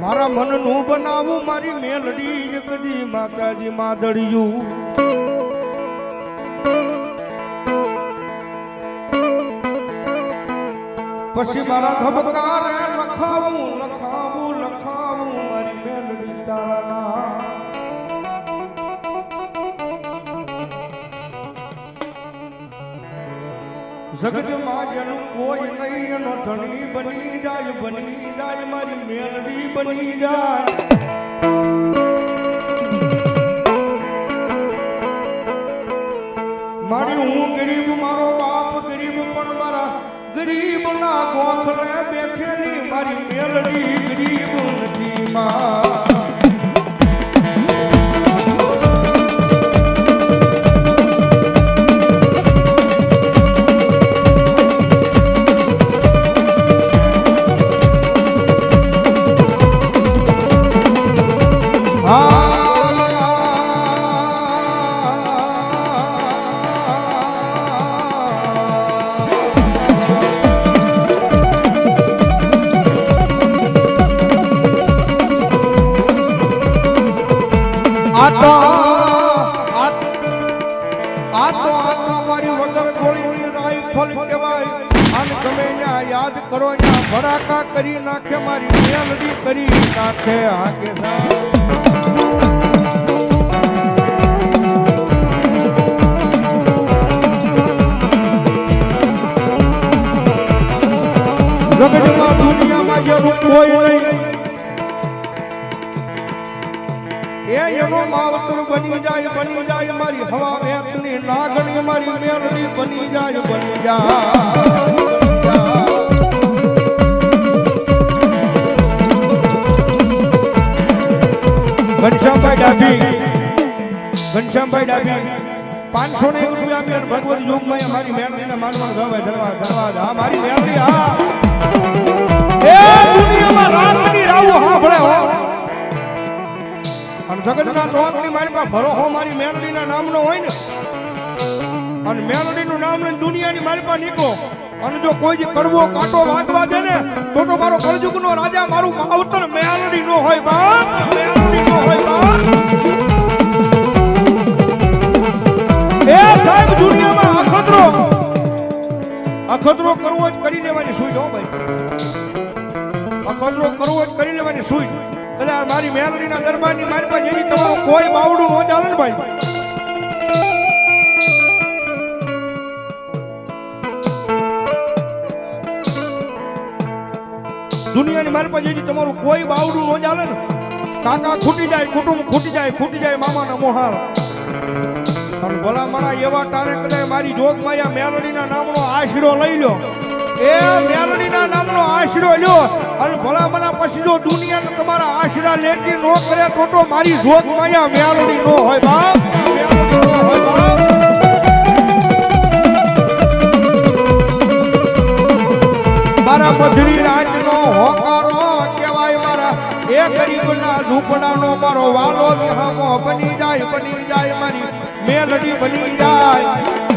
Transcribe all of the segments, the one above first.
મારા મનનું બનાવું, મારી મેલડી એકદી માતાજી માદળિયું. પછી મારા ધબકારે લખાવું લખાવું લખાવું, મારી મેલડી તારા જગતમાં જેનું કોઈ નહીં, એનો ધણી બની જાય બની જાય, મારી મેલડી બની જાય. મારી હું ગરીબ, મારો બાપ ગરીબ, પણ મારા ગરીબ ના ગોખલે બેઠેલી મારી મેલડી ગરીબ નથી, માં. આ તો આ આ તો આ તો અમારી વગર ગોળીની રાઈફલ કહેવાય તમે યાદ કરો ન્યા ભડાકા કરી નાખે મારી મેલડી કરી નાખે હાકે જગતમાં દુનિયામાં જેનું કોઈ નહીં એ એનો માવતર બની જાય બની જાય, મારી હવા વેતની નાગણી મારી મેલડી બની જાય બની જાય. ઘનશ્યામભાઈ ડાભી ઘનશ્યામભાઈ ડાભી, પાંચસો ને રૂપિયા આપી અને ભગવત યુગમાં અમારી મેલડીને માનવા ધરવા ધરવા ધરવા હા મારી મેળવી હા. એ દુનિયામાં રાતની રાવું હા ભલે હો. અને જગતના ચોકની મારી પાસે ભરોહો મારી મેલડીના નામનો હોય ને, અને મેલડીનું નામ લઈને દુનિયાની મારી પાસે નીકળો. અને જો કોઈ જે કડવો કાંટો વાગવા દે ને, તો તો મારો કળજુગનો રાજા મારું માવતર મેલડી નો હોય બાપ, મેલડી નો હોય બાપ. એ સાહેબ, દુનિયામાં અખતરો. અખતરો કરવો જ કરી લેવાની સુઈ હો ભાઈ. અખતરો કરવો જ કરી લેવાની સુઈ આ મારી મેલડીના દરબારની મારી પાસે એવી તમારું કોઈ બાવડું ન ચાલે ને ભાઈ. દુનિયાની મારી પાસે એવી તમારું કોઈ બાવડું ન ચાલે ને. કાકા ખૂટી જાય, કુટુંબ ખૂટી જાય ખૂટી જાય મામાના મોહાર અને ભલા મારા એવા ટાણે કદાચ મારી જોગ માયા મેલડીના નામનો આશરો લઈ લો એ મેલડીના નામનો આશરો લ્યો. અને ભલા જો દુનિયાને તમારા આશરા લેતી નો કરે તો મારી જોગ માયા મેલડી નો હોય બાપ. મારા મધરી રાજનો હોકારો કહેવાય મારા. એ ગરીબના ઝૂંપડાનો મારો વાલો બની જાય બની જાય, મારી મેલડી બની જાય.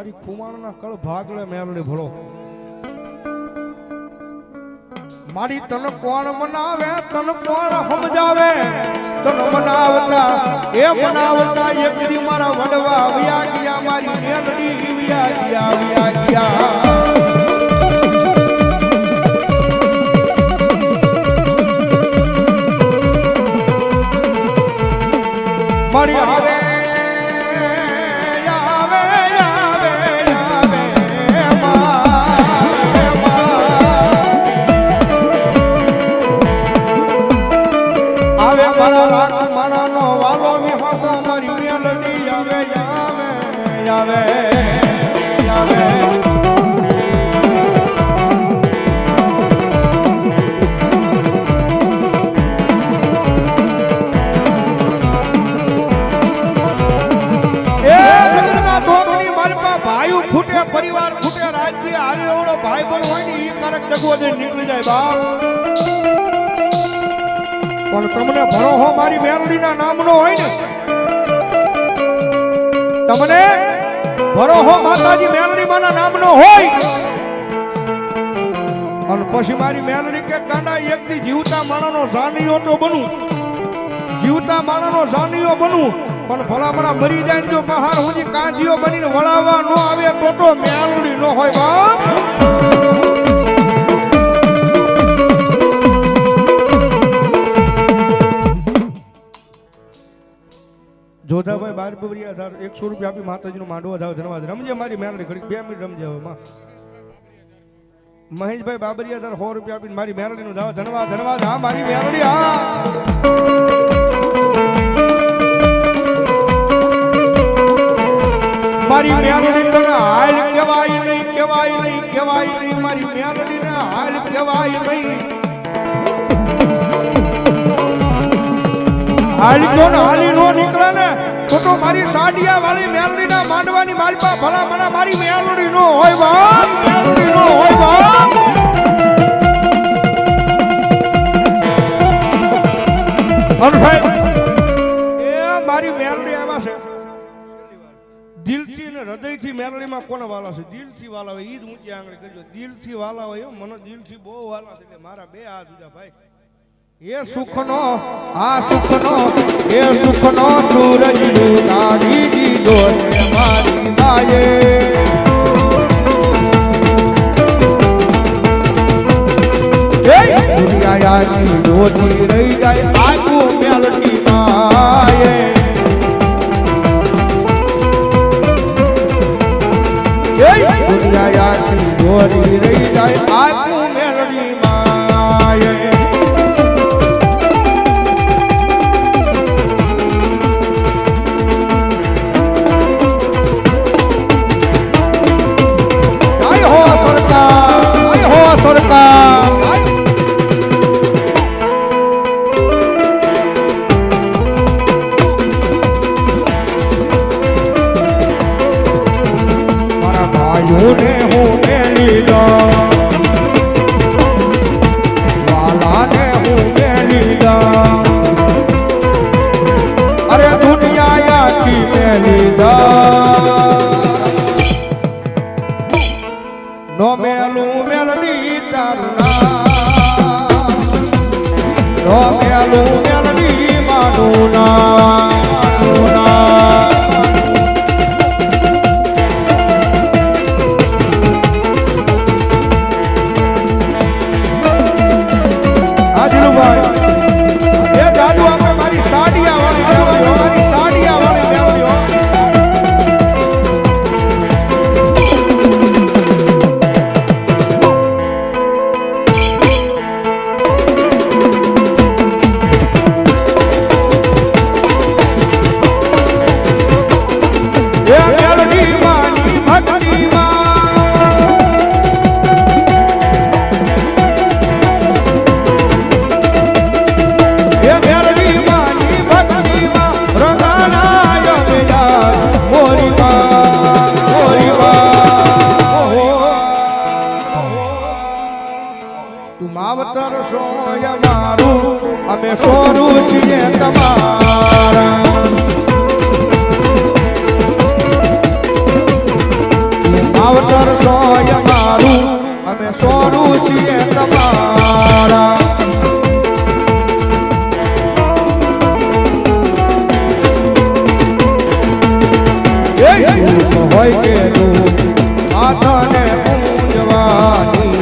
મારી કુમારના કળ ભાગલે મેલડી ભળો. મારી તન કોણ મનાવે, તન કોણ સમજાવે? તન મનાવતા, એ મનાવતા એક દી મારા વડવા વ્યા ગયા, મારી મેળડી વ્યા ગયા વ્યા ગયા મારા વિહાસો મારી ખૂટે પરિવાર ખૂટે રાજ્ય હારે એવડો ભાઈ પણ હોય ને એ કારક જગવો નીકળી જાય બાપ. પણ તમને ભરોહો મારી મેલડીના નામનો હોય ને, તમને ભરોહો માતાજી મેલડી માના નામનો હોય. અને પછી મારી મેલડી કે, કાંડા એક દી જીવતા માણાનો સાનિયો તો બનું. જીવતા માણાનો સાનિયો બનું. પણ ભલામણા મરી જાય જો બહાર સુધી કાંજીઓ બનીને વળાવવા ન આવે તો તો મેલડી ન હોય બાપ. જોધાભાઈ બાર ધાર એકસો રૂપિયા આપી માતાજીનો માંડવો ધાવ ધન્યવાદ રમજે મારી મેલડી ઘડી બે મિનિટ રમજે હવે, માં. મહેશભાઈ બાબરિયા ધાર સો રૂપિયા આપીને મારી મેલડીનું ધાવ ધન્યવાદ ધન્યવાદ હા, મારી મેલડી, હા. મારી મેલડી તને હાલ કહેવાય નહીં કહેવાય નહીં કહેવાય નહીં. મારી મેલડીને હાલ કહેવાય નહીં. હાલ કોણ હાલી નો નીકળે? તો મારી સાડિયા વાળી મેલડીના માંડવાની મારી પા ભલા મને મારી મેલડી નો હોય બાપ મેલડી નો હોય બાપ અનસાઈ એ મારી મેલડી આવ્યા છે. દિલથી ને હૃદયથી મેલડીમાં કોને વાલા છે? દિલથી વાલા હોય એ જ ઊંચી આંગળી કરજો. દિલથી વાલા હોય મને દિલથી બહુ વાલા છે, એટલે મારા બે હાથ જુદા ભાઈ. એ સુખનો, આ સુખનો, એ સુખનો સૂરજ તારી દીધો મારી માયે રહી જાય આખું મેલડી માયે દુનિયાની રહી જાય ભાઈઓને હું મેલી દઉં વાલાને હું મેલી દઉં અરે God.